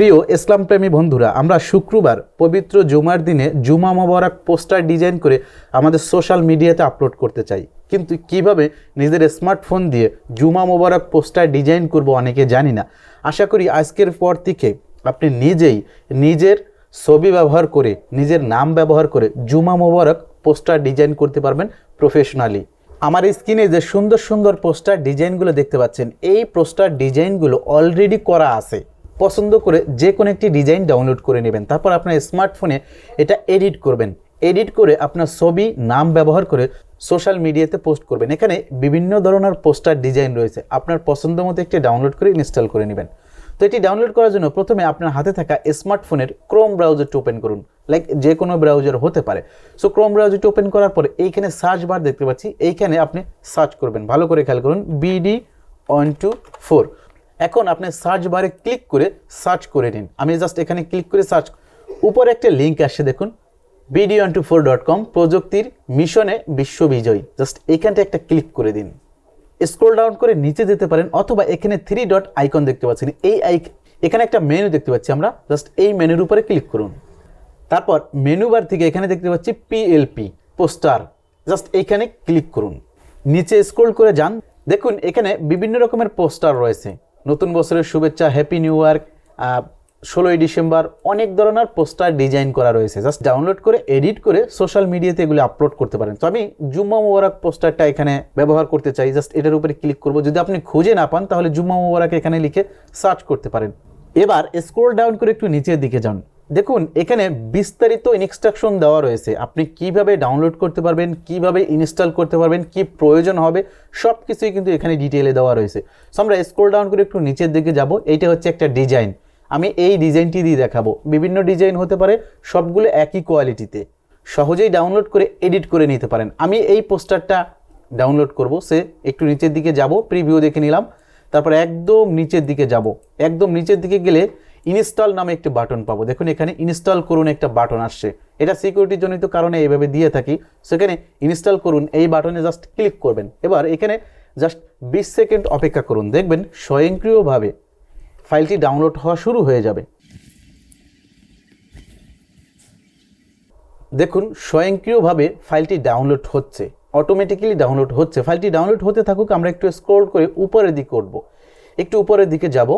প্রিয় ইসলামপ্রেমী বন্ধুরা, আমরা শুক্রবার পবিত্র জুমার দিনে জুমা মোবারক পোস্টার ডিজাইন করে আমাদের সোশ্যাল মিডিয়াতে আপলোড করতে চাই। কিন্তু কীভাবে নিজের স্মার্টফোন দিয়ে জুমা মোবারক পোস্টার ডিজাইন করব অনেকে জানি না। আশা করি আজকের পর থেকে আপনি নিজেই নিজের ছবি ব্যবহার করে, নিজের নাম ব্যবহার করে জুমা মোবারক পোস্টার ডিজাইন করতে পারবেন প্রফেশনালি। আমার স্ক্রিনে যে সুন্দর সুন্দর পোস্টার ডিজাইনগুলো দেখতে পাচ্ছেন, এই পোস্টার ডিজাইনগুলো অলরেডি করা আছে। পছন্দ করে যে কোনো একটি ডিজাইন ডাউনলোড করে নেবেন। তারপর আপনার স্মার্টফোনে এটা এডিট করবেন। এডিট করে আপনার ছবি, নাম ব্যবহার করে সোশ্যাল মিডিয়াতে পোস্ট করবেন। এখানে বিভিন্ন ধরনের পোস্টার ডিজাইন রয়েছে। আপনার পছন্দ মতো একটি ডাউনলোড করে ইনস্টল করে নেবেন। তো এটি ডাউনলোড করার জন্য প্রথমে আপনার হাতে থাকা স্মার্টফোনের ক্রোম ব্রাউজারটি ওপেন করুন। লাইক যে কোনো ব্রাউজার হতে পারে। সো ক্রোম ব্রাউজারটি ওপেন করার পরে এইখানে সার্চ বার দেখতে পাচ্ছি। এইখানে আপনি সার্চ করবেন। ভালো করে খেয়াল করুন। বিডি ওয়ান টু ফোর এখন আপনি সার্চ বারে ক্লিক করে সার্চ করে নিন। আমি জাস্ট এখানে ক্লিক করে সার্চ উপরে একটা লিঙ্ক আসছে দেখুন। BD one two four dot com প্রযুক্তির মিশনে বিশ্ববিজয়ী জাস্ট এইখানটা একটা ক্লিক করে দিন। স্ক্রল ডাউন করে নিচে যেতে পারেন অথবা এখানে থ্রি ডট আইকন দেখতে পাচ্ছেন। এই আইক এখানে একটা মেনু দেখতে পাচ্ছি আমরা। জাস্ট এই মেনুর উপরে ক্লিক করুন। তারপর মেনু বার থেকে এখানে দেখতে পাচ্ছি পিএলপি পোস্টার জাস্ট এইখানে ক্লিক করুন। নিচে স্ক্রল করে যান। দেখুন, এখানে বিভিন্ন রকমের পোস্টার রয়েছে। নতুন বছরের শুভেচ্ছা হ্যাপি নিউ ইয়ার ষোলোই ডিসেম্বর, অনেক ধরনের পোস্টার ডিজাইন করা রয়েছে। জাস্ট ডাউনলোড করে এডিট করে সোশ্যাল মিডিয়াতে এগুলি আপলোড করতে পারেন। তো আমি জুম্মা মোবারক পোস্টারটা এখানে ব্যবহার করতে চাই। জাস্ট এটার উপরে ক্লিক করব। যদি আপনি খুঁজে না পান, তাহলে জুম্মা মোবারক এখানে লিখে সার্চ করতে পারেন। এবার স্ক্রোল ডাউন করে একটু নিচের দিকে যান। দেখুন, এখানে বিস্তারিত ইনস্ট্রাকশন দেওয়া রয়েছে। আপনি কীভাবে ডাউনলোড করতে পারবেন, কীভাবে ইনস্টল করতে পারবেন, কি প্রয়োজন হবে সব কিছুই কিন্তু এখানে ডিটেলে দেওয়া রয়েছে। সো আমরা স্ক্রল ডাউন করে একটু নিচের দিকে যাব। এইটা হচ্ছে একটা ডিজাইন আমি এই ডিজাইনটি দিয়ে দেখাবো। বিভিন্ন ডিজাইন হতে পারে, সবগুলো একই কোয়ালিটিতে সহজেই ডাউনলোড করে এডিট করে নিতে পারেন। আমি এই পোস্টারটা ডাউনলোড করব। সে একটু নিচের দিকে যাব প্রিভিউ দেখে নিলাম। তারপর একদম নিচের দিকে যাব। একদম নিচের দিকে গেলে ইনস্টল নামে একটি বাটন পাবো। দেখুন, এখানে ইনস্টল করুন একটা বাটন আসছে। এটা সিকিউরিটি জনিত কারণে এইভাবে দিয়ে থাকি। সেখানে ইনস্টল করুন, এই বাটনে জাস্ট ক্লিক করবেন। এবার এখানে জাস্ট বিশ সেকেন্ড অপেক্ষা করুন। দেখবেন, স্বয়ংক্রিয়ভাবে ফাইলটি ডাউনলোড হওয়া শুরু হয়ে যাবে। দেখুন, স্বয়ংক্রিয়ভাবে ফাইলটি ডাউনলোড হচ্ছে। অটোমেটিক্যালি ডাউনলোড হচ্ছে। ফাইলটি ডাউনলোড হতে থাকুক, আমরা একটু স্ক্রল করে উপরের দিকে উঠব। একটু উপরের দিকে যাব।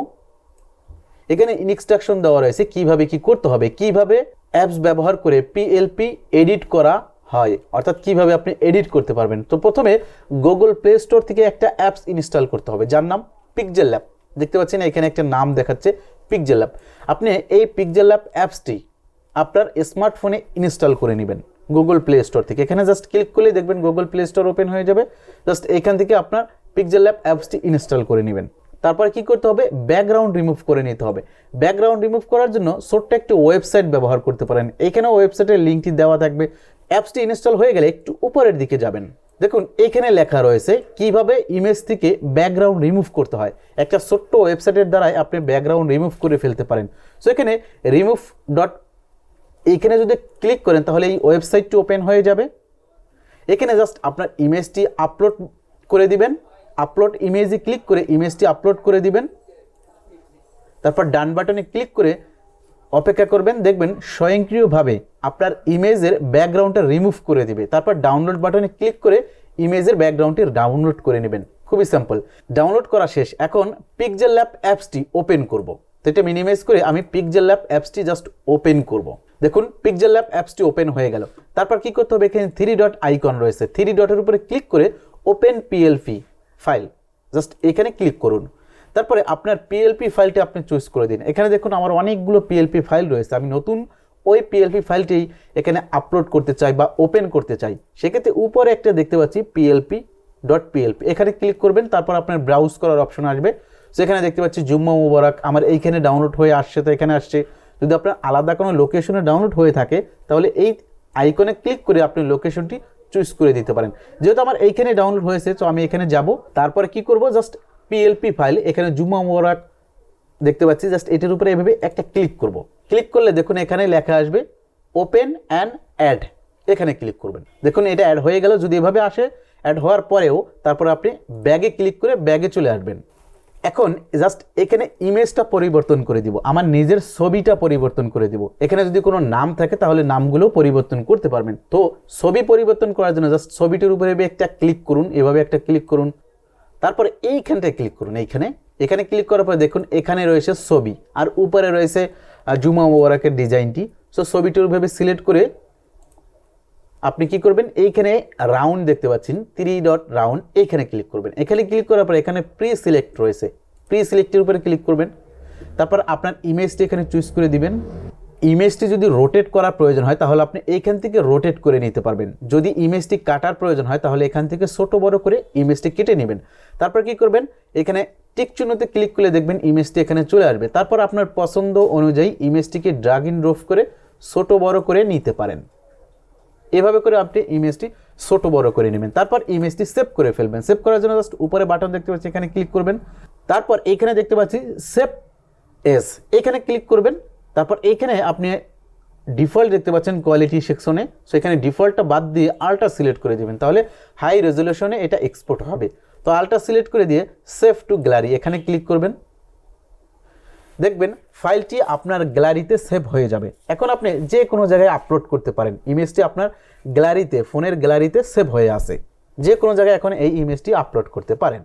এখানে ইনস্ট্রাকশন দেওয়া রয়েছে কীভাবে কি করতে হবে, কীভাবে অ্যাপস ব্যবহার করে পিএলপি এডিট করা হয়, অর্থাৎ কীভাবে আপনি এডিট করতে পারবেন। তো প্রথমে গুগল প্লে স্টোর থেকে একটা অ্যাপস ইনস্টল করতে হবে, যার নাম পিকজেল ল্যাব দেখতে পাচ্ছেন এখানে একটা নাম দেখাচ্ছে পিকজেল ল্যাব আপনি এই পিকজেল ল্যাব অ্যাপসটি আপনার স্মার্টফোনে ইনস্টল করে নেবেন গুগল প্লে স্টোর থেকে। এখানে জাস্ট ক্লিক করলে দেখবেন গুগল প্লে স্টোর ওপেন হয়ে যাবে। জাস্ট এখান থেকে আপনার পিকজেল ল্যাব অ্যাপসটি ইনস্টল করে নেবেন। তারপর কি করতে হবে? ব্যাকগ্রাউন্ড রিমুভ করে নিতে হবে। ব্যাকগ্রাউন্ড রিমুভ করার জন্য ছোট্ট একটি ওয়েবসাইট ব্যবহার করতে পারেন। এখানে ওয়েবসাইটের লিঙ্কটি দেওয়া থাকবে। অ্যাপসটি ইনস্টল হয়ে গেলে একটু উপরের দিকে যাবেন। দেখুন, এখানে লেখা রয়েছে কীভাবে ইমেজ থেকে ব্যাকগ্রাউন্ড রিমুভ করতে হয়। একটা ছোট্ট ওয়েবসাইটের দ্বারাই আপনি ব্যাকগ্রাউন্ড রিমুভ করে ফেলতে পারেন। সো এখানে রিমুভ ডট এখানে যদি ক্লিক করেন, তাহলে এই ওয়েবসাইটটি ওপেন হয়ে যাবে। এখানে জাস্ট আপনার ইমেজটি আপলোড করে দিবেন। আপলোড ইমেজে ক্লিক করে ইমেজটি আপলোড করে দিবেন। তারপর ডান বাটনে ক্লিক করে অপেক্ষা করবেন। দেখবেন স্বয়ংক্রিয়ভাবে আপনার ইমেজের ব্যাকগ্রাউন্ডটা রিমুভ করে দিবে। তারপর ডাউনলোড বাটনে ক্লিক করে ইমেজের ব্যাকগ্রাউন্ডটি ডাউনলোড করে নেবেন। খুবই সিম্পল ডাউনলোড করা শেষ। এখন পিকজেল ল্যাব অ্যাপসটি ওপেন করব। তো এটা মিনিমাইজ করে আমি পিকজেল ল্যাব অ্যাপসটি জাস্ট ওপেন করব। দেখুন পিকজেল ল্যাব অ্যাপসটি ওপেন হয়ে গেল। তারপর কি করতে হবে? এখানে থ্রি ডট আইকন রয়েছে। থ্রি ডটের উপরে ক্লিক করে ওপেন পিএলপি ফাইল। জাস্ট এখানে ক্লিক করুন। তারপরে আপনার পিএলপি ফাইলটি আপনি চুজ করে দিন। এখানে দেখুন আমার অনেকগুলো পিএলপি ফাইল রয়েছে। আমি নতুন ওই পিএলপি ফাইলটি এখানে আপলোড করতে চাই বা ওপেন করতে চাই। সেক্ষেত্রে উপরে একটা দেখতে পাচ্ছি পিএলপি ডট পিএলপি এখানে ক্লিক করবেন, তারপর আপনার ব্রাউজ করার অপশন আসবে। সেখানে দেখতে পাচ্ছি জুম্মা মুবারক আমার এইখানে ডাউনলোড হয়ে আসছে, তো এখানে আসছে। যদি আপনার আলাদা কোনো লোকেশনে ডাউনলোড হয়ে থাকে, তাহলে এই আইকনে ক্লিক করে আপনি লোকেশনটি চুজ করে দিতে পারেন। যেহেতু আমার এইখানে ডাউনলোড হয়েছে, তো আমি এখানে যাব। তারপরে কি করব? জাস্ট পিএলপি ফাইল এখানে জুমা মোবারক দেখতে পাচ্ছি। জাস্ট এটার উপরে এভাবে একটা ক্লিক করব। ক্লিক করলে দেখুন এখানে লেখা আসবে ওপেন অ্যান্ড অ্যাড এখানে ক্লিক করবেন। দেখুন এটা অ্যাড হয়ে গেল। যদি এভাবে আসে অ্যাড হওয়ার পরেও তারপর আপনি ব্যাগে ক্লিক করে ব্যাগে চলে আসবেন। এখন জাস্ট এখানে ইমেজটা পরিবর্তন করে দিব, আমার নিজের ছবিটা পরিবর্তন করে দিব। এখানে যদি কোনো নাম থাকে তাহলে নামগুলো পরিবর্তন করতে পারবেন। তো ছবি পরিবর্তন করার জন্য জাস্ট ছবিটির উপরে একটা ক্লিক করুন, এভাবে একটা ক্লিক করুন। তারপরে এইখানটায় ক্লিক করুন, এইখানে। এখানে ক্লিক করার পরে দেখুন এখানে রয়েছে ছবি, আর উপরে রয়েছে জুমা মোবারকের ডিজাইনটি সো ছবিটির উপরে সিলেক্ট করে আপনি কি করবেন? এইখানে রাউন্ড দেখতে পাচ্ছেন থ্রি ডট রাউন্ড এইখানে ক্লিক করবেন। এখানে ক্লিক করার পর এখানে প্রি সিলেক্ট রয়েছে। প্রি সিলেক্টের উপরে ক্লিক করবেন। তারপর আপনার ইমেজটি এখানে চুজ করে দিবেন। ইমেজটি যদি রোটেট করার প্রয়োজন হয়, তাহলে আপনি এইখান থেকে রোটেট করে নিতে পারবেন। যদি ইমেজটি কাটার প্রয়োজন হয়, তাহলে এখান থেকে ছোট বড় করে ইমেজটি কেটে নেবেন। তারপর কি করবেন? এখানে টিক চিহ্নতে ক্লিক করলে দেখবেন ইমেজটি এখানে চলে আসবে। তারপর আপনার পছন্দ অনুযায়ী ইমেজটিকে ড্রাগ ইন ড্রপ করে ছোট বড় করে নিতে পারেন। এভাবে করে আপনি ইমেজটি ছোট বড় করে নেবেন। তারপর ইমেজটি সেভ করে ফেলবেন। সেভ করার জন্য জাস্ট উপরে বাটন দেখতে পাচ্ছি, এখানে ক্লিক করবেন। তারপর এখানে দেখতে পাচ্ছি সেভ এস এখানে ক্লিক করবেন। তারপর এখানে আপনি ডিফল্ট দেখতে পাচ্ছেন কোয়ালিটি সেকশনে সো এখানে ডিফল্টটা বাদ দিয়ে আল্ট্রা সিলেক্ট করে দেবেন। তাহলে হাই রেজলিউশনে এটা এক্সপোর্ট হবে। তো আল্ট্রা সিলেক্ট করে দিয়ে সেভ টু গ্যালারি এখানে ক্লিক করবেন। দেখবেন ফাইলটি আপনার গ্যালারিতে সেভ হয়ে যাবে। এখন আপনি যে কোনো জায়গায় আপলোড করতে পারেন। ইমেজটি আপনার গ্যালারিতে ফোনের গ্যালারিতে সেভ হয়ে আসে যে কোনো জায়গায় এখন এই ইমেজটি আপলোড করতে পারেন।